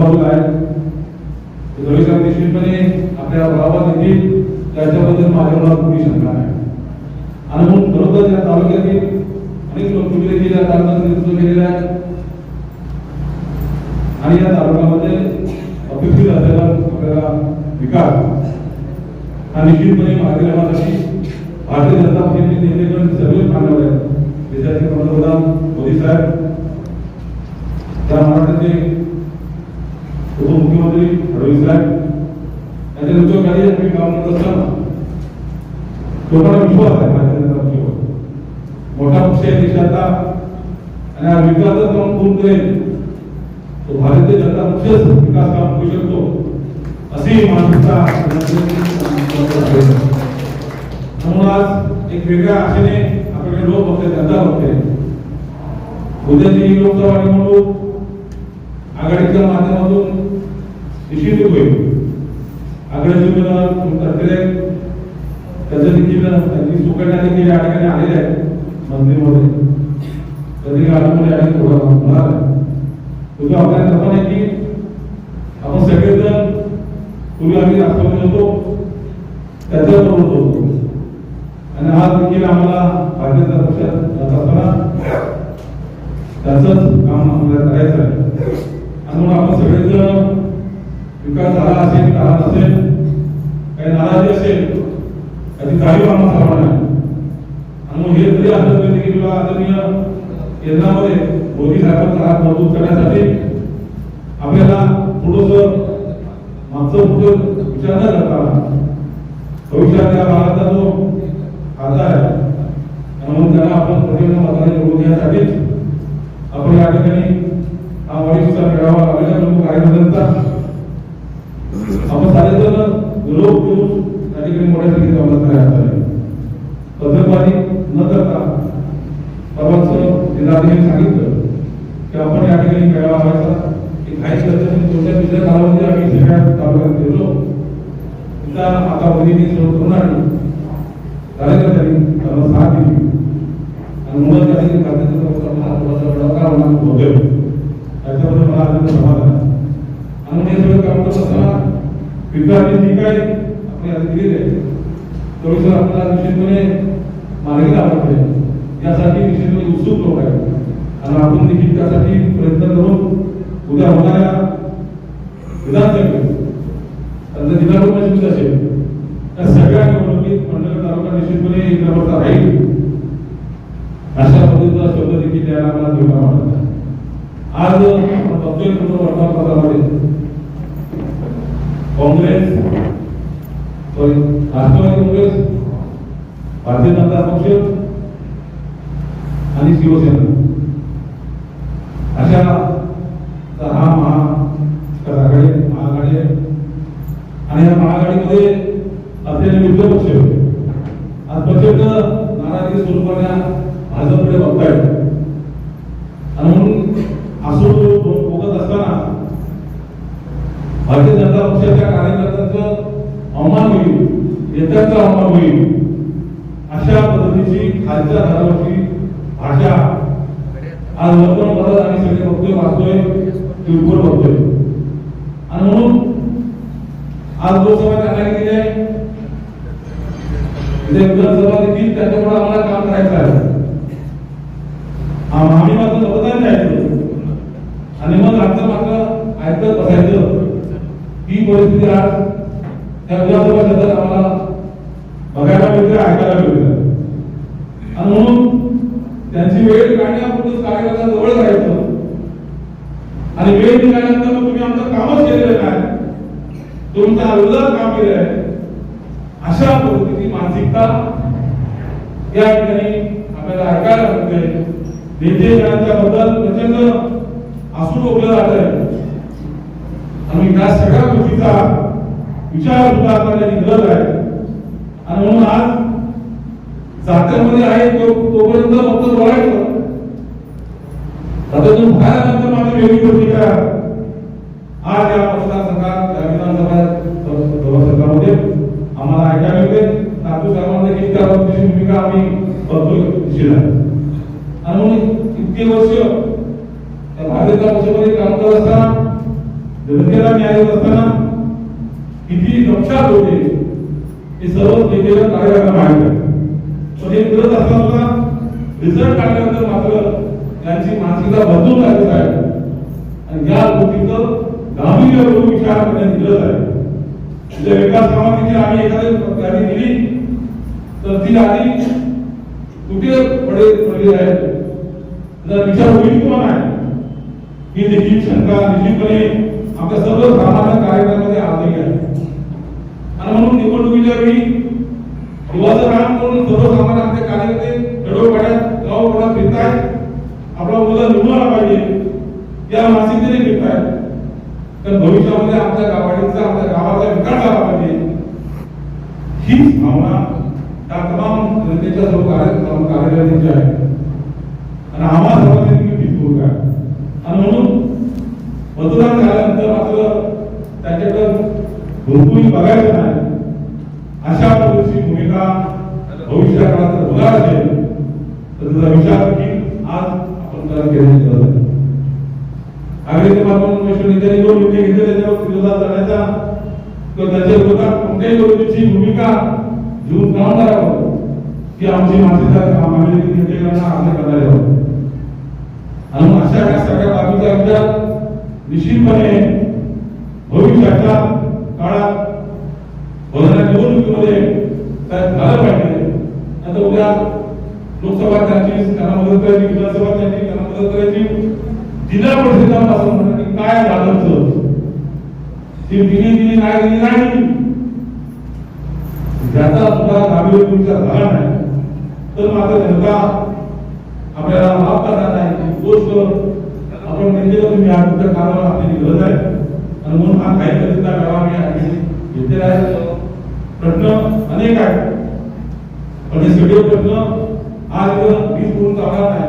आजूबाजूला आहेत. रविकांत निश्चितपणे आपल्या गावात येतील त्याच्याबद्दल माझ्या मला कुठली शंका नाही आणि म्हणून खरोखर या तालुक्यातील अनेक लोक तुम्ही देखील या तालुक्यात नेतृत्व केलेलं आहे आणि या तालुक्यामध्ये अपेक्षित असलेला आपल्याला विकास हा निश्चितपणे मार्गदर्शनासाठी भारतीय जनता पक्षाचे नेतेगण सगळे मान्यवर आहेत. देशाचे पंतप्रधान मोदी साहेब त्या महाराष्ट्राचे उपमुख्यमंत्री फडणवीस साहेब यांच्या नेतृत्वाखाली आम्ही काम करत असताना लोकांना विश्वास आहे भारतीय जनता पक्षावर मोठा पक्ष आहे देशाचा. आणि हा विकासच काम कोण करेल. तो भारतीय जनता पक्षच विकास काम करू शकतो अशी मानसिकता म्हणून आज एक वेगळ्या आशेने आपल्याकडे लोक बघते जनता बघते उद्याची लोकसभा निवडणूक आघाडीच्या माध्यमातून निश्चित होईल आघाडीचे उमेदवार ठरलेले त्याचं देखील त्यांची सुकन्या देखील या ठिकाणी आलेल्या आहेत. मंदिरमध्ये. कधी आल्यामुळे आणि थोडा होणार आहे तुझं आपल्या कल्पना आहे की आपण सगळेजण पूर्वी आम्ही राष्ट्रवादी होतो त्याच्याबरोबर होतो. आणि आज देखील आम्हाला भारतीय पक्षात जात असताना त्याचंच काम आपल्याला करायचं आहे. आणि म्हणून आपण सगळेजण विकास झाला असेल झाला नसेल काही नाराजी असेल त्याची जाणीव आम्हाला सर्वांना आहे. आणि मग हे जरी असं तरी की किंवा आदरणीय केंद्रामध्ये मोदी साहेबांचा हात मजबूत करण्यासाठी आपल्याला थोडस मागचं पुढचं विचार न करता भविष्यात या भारताचा जो आता आहे म्हणून त्यांना आपण प्रचंड मताने निवडून देण्यासाठीच आपण या ठिकाणी हा वरिष्ठ मेळावा लावलेला प्रमुख कार्यकर्त्यांचा आपण सारेजण विरोध करून त्या ठिकाणी मोठ्या संख्येने मदत करायला पद्धतवादी न करता परवाच जिल्हाधिकारी सांगितलं की आपण या ठिकाणी मेळावा व्हायचा की काही पद्धतीने तुमच्या दुसऱ्या कालावधी आम्ही सगळ्या तालुक्यात गेलो तिथं आता मुलीने सुरू करून आणली कार्यकर्त्यांनी त्यांना साथ दिली आणि मुलं त्या ठिकाणी कार्यकर्त्यांना होते त्याच्याबद्दल मला अत्यंत समाधान आणि हे सगळं काम करत असताना विद्यार्थी ठीक आहे आपली दिलेले दिलेली आहे सर आपल्याला निश्चितपणे मार्गी लावते यासाठी निश्चितपणे उत्सुक लोक आहेत. आणि आपण देखील त्यासाठी प्रयत्न करून उद्या होणाऱ्या विधानसभेत त्यांचं जिल्हा परिषद असेल त्या सगळ्या निवडणुकीत मंडळ तालुका निश्चितपणे एक राहील. अशा पद्धतीचा शब्द देखील द्यायला मला धोका वाटत आज आपण बघतोय वर्तमानपत्रामध्ये. काँग्रेस सॉरी राष्ट्रवादी काँग्रेस भारतीय जनता पक्ष आणि शिवसेना. अशा तर हा महा महाआघाडी आहे. आणि या महाआघाडीमध्ये असलेले विविध पक्ष आज प्रचंड नाराजी स्वरूपाने भाजपकडे बघतायत. आणि म्हणून असो बघत असताना भारतीय जनता पक्षाच्या कार्यकर्त्यांचं अवमान होईल नेत्यांचा अवमान होईल अशा पद्धतीची खालच्या धारावरची भाषा आज वर्तमानपत्रात आणि सगळे बघतोय वाचतोय किरकोळ बघतोय. आणि म्हणून आज लोकसभा त्यांना गेली आहे. विधानसभा देखील त्याच्यामुळे आम्हाला काम करायचं आहे आम- आम्ही मात्र मतदान द्यायचं आणि मग आमचं मात्र ऐकत बसायचं ही परिस्थिती आज त्या विधानसभा आम्हाला बघायला मिळतं ऐकायला मिळतं आणि म्हणून त्यांची वेळ काढण्यापूर्वीच कार्यकर्त्या जवळ राहायचं आणि वेळ निघाल्यानंतर तुम्ही आमचं कामच केलेलं नाही. तुमच्या विरोधात काम केलं आहे. अशा पद्धतीची मानसिकता या ठिकाणी आपल्याला ऐकायला मिळते नेतेच्या बद्दल प्रचंड आसूड ओकलं जात आहे आणि या सगळ्या गोष्टीचा विचार सुद्धा करण्याची गरज आहे. आणि म्हणून आज जात्यामध्ये आहे तो तोपर्यंत फक्त बघायचं आता तुम्ही बाहेर माझी वेगळी गोष्टी करा. आज या मतदारसंघात या विधानसभा सरकारमध्ये आम्हाला ऐकायला मिळते नागपूर साहेबांना देखील त्या भूमिका आम्ही बघतोय दिशेला. आणि म्हणून इतके वर्ष त्या भारतीय जनता पक्षामध्ये काम करत असताना जनतेला न्याय देत असताना किती लक्षात होते हे सर्व नेतेला कार्यालयाला माहीत आहे. पण हे करत असताना रिझल्ट काढल्यानंतर मात्र त्यांची मानसिकता बदलून लागत आहे आणि या गोष्टीचं गांभीर्य करून विचार करण्याची गरज आहे म्हणजे विकास कामाची आम्ही एखादी गाडी दिली तर ती गाडी कुठे पडे पडली आहे? जर विचार होईल किंवा नाही? ही देखील शंका निश्चितपणे आपल्या सर्व सामान्य कार्यक्रमामध्ये आलेली आहे. म्हणून निवडणुकीच्या वेळी युवाचं काम करून सर्वसामान्य आमचे कार्यकर्ते खेडोपाड्यात गावोपाड्यात फिरतायत. आपला मुलगा निवडून आला पाहिजे. या मानसिकतेने फिरतायत. तर भविष्यामध्ये आमच्या गावाडीचा आमच्या गावाचा विकास झाला पाहिजे. हीच भावना त्या तमाम जनतेच्या सर्व कार्य कार्यालयाची आहे आणि आम्हा सर्वांनी देखील तीच भूमिका आहे आणि म्हणून मतदान झाल्यानंतर मात्र त्याच्याकडे भरपूर बघायचं नाही अशा पद्धतीची भूमिका भविष्यात काळात जर होणार असेल तर आज आपण त्याला घेण्याची गरज आहे आग्रही नेत्यांनी जो निर्णय घेतले त्याच्यावर विरोधात जाण्याचा किंवा त्याच्या विरोधात कोणत्याही गोष्टीची भूमिका घेऊन काम करावं की आमची मानसिकता आम्ही नेतेकरांना आम्ही करणारे आहोत आणि अशा या सगळ्या बाबीचा विचार निश्चितपणे भविष्याच्या काळात होणाऱ्या निवडणुकीमध्ये त्यात झालं पाहिजे आता उद्या लोकसभा त्यांना मदत करायची विधानसभा त्यांनी त्यांना मदत करायची. जिल्हा परिषदेला असं म्हणतात की काय झालं ती दिली दिली नाही दिली नाही ज्याचा सुद्धा गांभीर्य तुमचा झाला नाही तर मात्र जनता आपल्याला माफ करणार नाही ही गोष्ट आपण म्हणजे तुम्ही आज तुमच्या कामाला आपल्याची गरज आहे. आणि म्हणून हा काही कधीचा गावा मी आहे घेतलेला आहे. प्रश्न अनेक आहेत. पण हे सगळे प्रश्न आज इथं वीज करून चालणार नाही.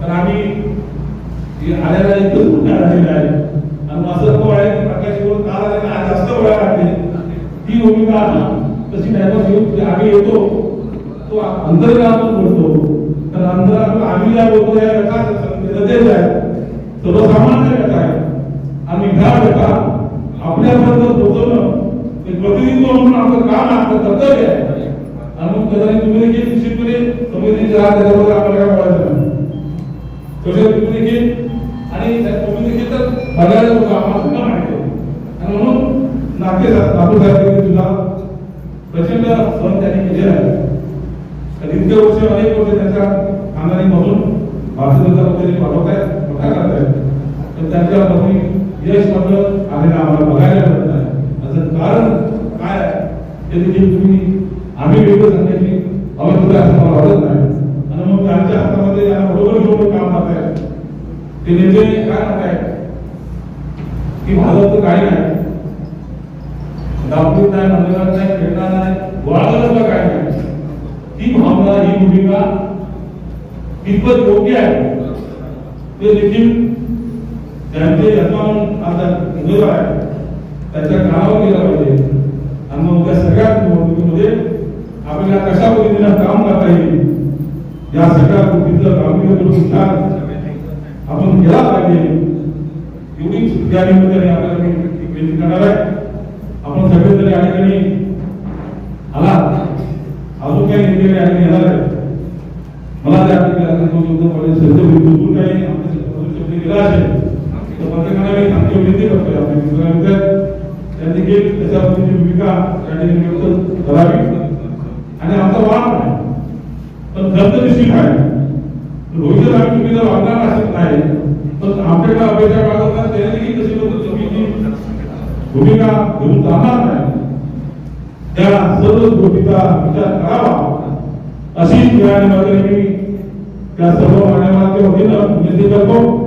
तर आम्ही आल्याला इथं पुन्हा आलेलं आहे आणि असं तो आहे की प्रकाश काल आले आज जास्त वेळा लागते ती भूमिका तशी नाही. घेऊन की आम्ही येतो तो अंतर्गातून बोलतो. तर अंतरातून आम्ही या बोलतो या व्यथा रजेच आहे सर्वसामान्य व्यथा आहे. आणि ह्या व्यथा आपल्यापर्यंत पोहोचवणं हे प्रतिनिधित्व म्हणून आपलं काम आपलं कर्तव्य आहे. आणि मग कदाचित तुम्ही देखील निश्चितपणे समितीचे राहत त्याच्याबरोबर आपल्याला काय बोलायचं नाही तसे तुम्ही देखील आणि तुम्ही देखील तर बघायला लोक आम्हाला सुद्धा माहिती आहे. आणि म्हणून नाते नातू साहेब सुद्धा प्रचंड सहन त्यांनी केलेला आहे. तर इतके वर्ष अनेक वर्ष त्यांच्या खानदानी मधून भारतीय जनता पक्षाने पाठवत आहेत मोठा करत आहेत तर त्यांच्या मधून यश मात्र आलेलं आम्हाला बघायला मिळत नाही. असं कारण काय आहे? हे देखील तुम्ही आम्ही वेगळं सांगण्याची आवश्यकता आहे असं मला वाटत नाही आणि मग त्यांच्या हातामध्ये यांना बरोबर घेऊन काम करत आहे ते नेते काय म्हणत आहेत की भाजपचं काही नाही दाखवत नाही म्हणणार नाही खेळणार नाही वाढवलं काय ती भावना ही भूमिका कितपत योग्य आहे ते देखील त्यांचे यजमान आता उमेदवार आहे त्यांच्या कामावर गेला पाहिजे आणि मग त्या सगळ्या निवडणुकीमध्ये आपल्याला कशा पद्धतीने काम करता येईल या सगळ्या गोष्टीचं गांभीर्य करून आपण केला पाहिजे. एवढी त्यानिमित्ताने आपल्याला विनंती करणार आहे. आपण सगळेजण या ठिकाणी आला. अजून काही नेते या ठिकाणी येणार आहे मला त्या ठिकाणी बिलकुल काही गेला असेल. तर प्रत्येकाला मी विनंती करतोय. त्यांनी देखील त्याच्या पद्धतीची भूमिका या ठिकाणी करावी. आणि आमचा वाद नाही पण खर्च निश्चित आहे भविष्यात आम्ही तुम्ही जर वागणार असेल नाही तर आमच्याकडे अपेक्षा बाळगत नाही त्याने देखील लोक चुकीची भूमिका घेऊन जाणार नाही त्या सर्व गोष्टीचा विचार करावा अशी या निमित्ताने मी त्या सर्व मान्यवरांच्या वतीनं विनंती करतो